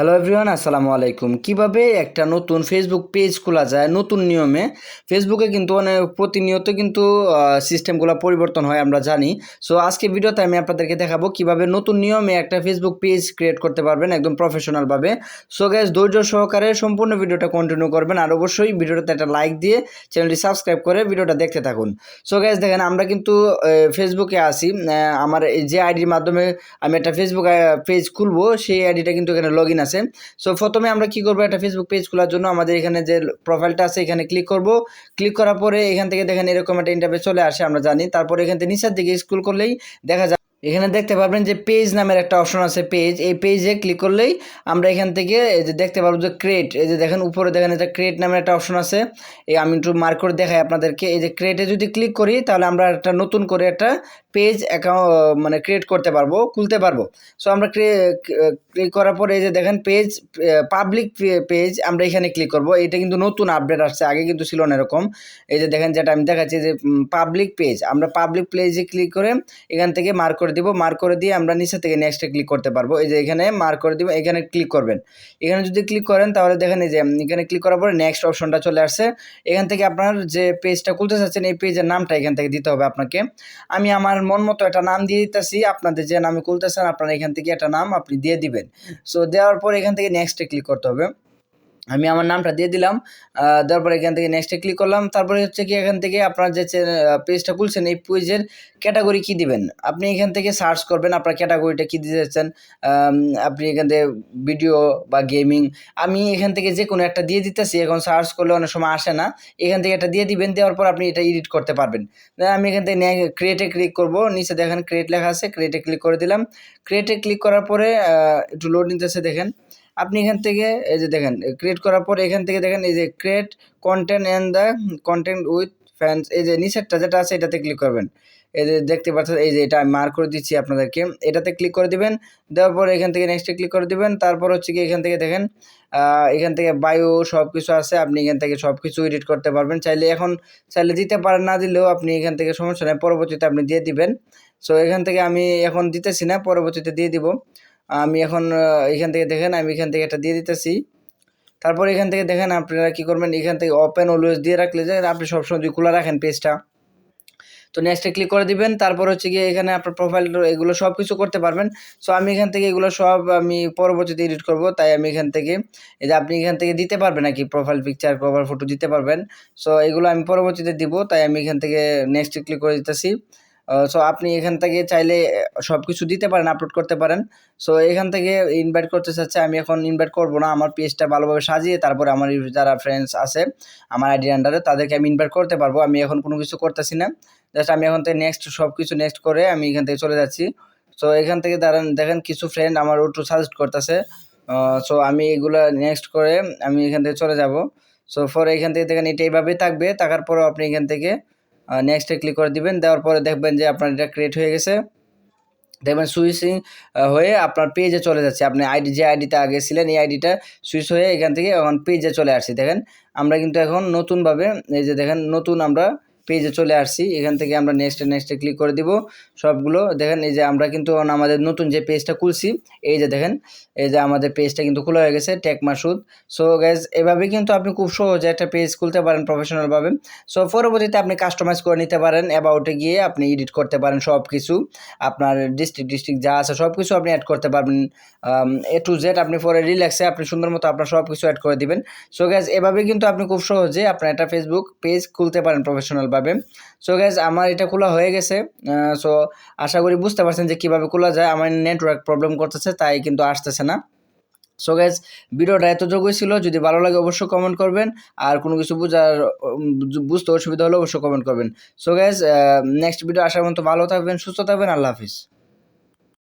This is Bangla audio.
হ্যালো এভরিওয়ান আসসালামু আলাইকুম। কীভাবে একটা নতুন ফেসবুক পেজ খোলা যায়, নতুন নিয়মে? ফেসবুকে কিন্তু অনেক প্রতিনিয়ত কিন্তু সিস্টেমগুলো পরিবর্তন হয়, আমরা জানি। সো আজকে ভিডিওতে আমি আপনাদেরকে দেখাবো কীভাবে নতুন নিয়মে একটা ফেসবুক পেজ ক্রিয়েট করতে পারবেন একদম প্রফেশনালভাবে সো গ্যাস ধৈর্য সহকারে সম্পূর্ণ ভিডিওটা কন্টিনিউ করবেন, আর অবশ্যই ভিডিওটাতে একটা লাইক দিয়ে চ্যানেলটি সাবস্ক্রাইব করে ভিডিওটা দেখতে থাকুন। সো গ্যাস দেখেন, আমরা কিন্তু ফেসবুকে আসি আমার যে আইডির মাধ্যমে আমি একটা ফেসবুক পেজ খুলবো, সেই আইডিটা কিন্তু এখানে লগ ইন আছে। সো প্রথমে আমরা কি করব? একটা ফেসবুক পেজ খোলার জন্য আমাদের এখানে যে প্রোফাইলটা আছে, এখানে ক্লিক করব। ক্লিক করার পরে এখান থেকে দেখেন এরকম একটা ইন্টারভিউ চলে আসে, আমরা জানি। তারপরে এখান থেকে নিচের দিকে স্কুল করলেই দেখা যায় এখানে দেখতে পারবেন যে পেজ নামের একটা অপশন আছে পেজ এই পেজে ক্লিক করলেই আমরা এখান থেকে এই যে দেখতে পারব যে ক্রেট এই যে দেখেন, উপরে দেখেন এটা ক্রেট নামের একটা অপশন আছে। এই আমি একটু মার্ক করে দেখাই আপনাদেরকে। এই যে ক্রেটে যদি ক্লিক করি, তাহলে আমরা একটা নতুন করে একটা পেজ অ্যাকাউন্ট মানে ক্রিয়েট করতে পারব, খুলতে পারব। সো আমরা ক্লিক করার পরে এই যে দেখেন পেজ পাবলিক পেজ আমরা এখানে ক্লিক করব। এটা কিন্তু নতুন আপডেট আসছে, আগে কিন্তু ছিল না এরকম। এই যে দেখেন যেটা আমি দেখাচ্ছি যে পাবলিক পেজ আমরা পাবলিক পেজে ক্লিক করে এখান থেকে মার্ক করে দিব মার্ক করে দিয়ে আমরা নিচে থেকে নেক্সটে ক্লিক করতে পারব। এই যে এখানে মার্ক করে দিব এখানে ক্লিক করবেন। এখানে যদি ক্লিক করেন তাহলে দেখেন এই যে এখানে ক্লিক করার পরে নেক্সট অপশনটা চলে আসছে। এখান থেকে আপনার যে পেজটা খুলতে চাচ্ছেন এই পেজের নামটা এখান থেকে দিতে হবে আপনাকে। আমি আমার মন মতো একটা নাম দিয়ে দিতেছি আপনাদের যে নামে খুলতেছেন আপনারা এখান থেকে একটা নাম আপনি দিয়ে দিবেন। সো দেওয়ার পর এখান থেকে নেক্সটে ক্লিক করতে হবে। আমি আমার নামটা দিয়ে দিলাম আহ, দেওয়ার পরে এখান থেকে নেক্সটে ক্লিক করলাম তারপরে হচ্ছে কি এখান থেকে আপনার যে পেজটা খুলছেন এই পেজের ক্যাটাগরি কি দিবেন? আপনি এখান থেকে সার্চ করবেন আপনার ক্যাটাগরিটা কী দিতে চাচ্ছেন আপনি এখান থেকে ভিডিও বা গেমিং আমি এখান থেকে যে কোনো একটা দিয়ে দিতেছি এখন সার্চ করলে অনেক সময় আসে না এখান থেকে একটা দিয়ে দিবেন দেওয়ার পর আপনি এটা এডিট করতে পারবেন। আমি এখান থেকে ক্রিয়েটে ক্লিক করব নিচে দেখেন ক্রিয়েট লেখা আছে ক্রিয়েটে ক্লিক করে দিলাম ক্রিয়েটে ক্লিক করার পরে একটু লোড নিতেছে দেখেন আপনি এখান থেকে এই যে দেখেন ক্রিয়েট করার পর এখান থেকে দেখেন এই যে create content and the content with fans এই যে নিচেরটা যেটা আছে এটাতে ক্লিক করবেন। এই যে দেখতে পাচ্ছেন, এই যে এটা আমি মার্ক করে দিচ্ছি আপনাদেরকে। এটাতে ক্লিক করে দিবেন, দেওয়ার পর এখান থেকে নেক্সটে ক্লিক করে দিবেন। তারপর হচ্ছে কি এখান থেকে দেখেন এখান থেকে বায়ো সব কিছু আছে, আপনি এখান থেকে সব কিছু এডিট করতে পারবেন। চাইলে এখন, চাইলে দিতে পারেন, না দিলেও আপনি এখান থেকে সমস্যা নেই, পরবর্তীতে আপনি দিয়ে দিবেন। সো এখান থেকে আমি এখন দিতেছি না, পরবর্তীতে দিয়ে দিব। আমি এখন এখান থেকে দেখেন আমি এখান থেকে একটা দিয়ে দিতেছি। তারপর এখান থেকে দেখেন আপনারা কি করবেন, এখান থেকে ওপেন অলওয়েজ দিয়ে রাখলে যে আপনি সবসময় যদি খোলা রাখেন পেজটা তো নেক্সটে ক্লিক করে দিবেন, তারপর হচ্ছে গিয়ে এখানে আপনার প্রোফাইল এগুলো সব কিছু করতে পারবেন। সো আমি এখান থেকে এগুলো সব আমি পরবর্তীতে এডিট করব, তাই আমি এখান থেকে, এই যে আপনি এখান থেকে দিতে পারবেন নাকি প্রোফাইল পিকচার কভার ফটো দিতে পারবেন। সো এগুলো আমি পরবর্তীতে দিব, তাই আমি এখান থেকে নেক্সটে ক্লিক করে দিতেছি। সো আপনি এখান থেকে চাইলে সব কিছু দিতে পারেন আপলোড করতে পারেন। সো এখান থেকে ইনভাইট করতে চাচ্ছে, আমি এখন ইনভাইট করব না। আমার পেজটা ভালোভাবে সাজিয়ে তারপরে আমার যারা ফ্রেন্ডস আছে, আমার আইডির আন্ডারে তাদেরকে আমি ইনভাইট করতে পারব। আমি এখন কোনো কিছু করতেছি না। জাস্ট আমি এখন থেকে নেক্সট সব কিছু নেক্সট করে আমি এখান থেকে চলে যাচ্ছি। সো এখান থেকে দাঁড়ান, দেখেন কিছু ফ্রেন্ড আমার একটু সাজেস্ট করতেছে। সো আমি এগুলো নেক্সট করে আমি এখান থেকে চলে যাব। সো ফর এখান থেকে দেখেন এটা এইভাবেই থাকবে। থাকার পরেও আপনি এখান থেকে নেক্সটে ক্লিক করে দিবেন, দেওয়ার পরে দেখবেন যে আপনার এটা ক্রিয়েট হয়ে গেছে। দেখবেন সুইচিং হয়ে আপনার পেজে চলে যাচ্ছে। আপনি আইডি যে আইডিতে আগে ছিলেন, এই আইডিটা সুইচ হয়ে এখান থেকে এখন পেজে চলে আসছি। দেখেন, আমরা কিন্তু এখন নতুনভাবে, এই যে দেখেন, নতুন আমরা পেজে চলে আসছি। এখান থেকে আমরা নেক্সটে নেক্সটে ক্লিক করে দিব। সবগুলো দেখেন, এই যে আমরা কিন্তু আমাদের নতুন যে পেজটা খুলছি, এই যে দেখেন, এই যে আমাদের পেজটা কিন্তু খোলা হয়ে গেছে টেক মাসুদ সো গ্যাস এভাবে কিন্তু আপনি খুব সহজে একটা পেজ খুলতে পারেন প্রফেশনালভাবে সো পরবর্তীতে আপনি কাস্টমাইজ করে নিতে পারেন অ্যাবাউটে গিয়ে আপনি এডিট করতে পারেন সব কিছু আপনার ডিস্ট্রিক্ট ডিস্ট্রিক্ট যা আছে সব কিছু আপনি অ্যাড করতে পারবেন। এ টু জেড আপনি পরে রিল্যাক্সে আপনি সুন্দর মতো আপনার সব কিছু অ্যাড করে দিবেন। সো গ্যাস এভাবে কিন্তু আপনি খুব সহজে আপনার একটা ফেসবুক পেজ খুলতে পারেন প্রফেশনালভাবে সো গ্যাস আমার এটা খোলা হয়ে গেছে। সো আশা করি বুঝতে পারছেন যে কীভাবে খোলা যায়। আমার নেটওয়ার্ক প্রবলেম করতেছে, তাই কিন্তু আসতেছে না। সো গ্যাস ভিডিওটা এতটুকুই ছিল। যদি ভালো লাগে অবশ্যই কমেন্ট করবেন। আর কোনো কিছু বোঝার বুঝতে অসুবিধা হলে অবশ্যই কমেন্ট করবেন। সো গ্যাস নেক্সট ভিডিও আসার মতো ভালো থাকবেন, সুস্থ থাকবেন। আল্লাহ হাফিজ।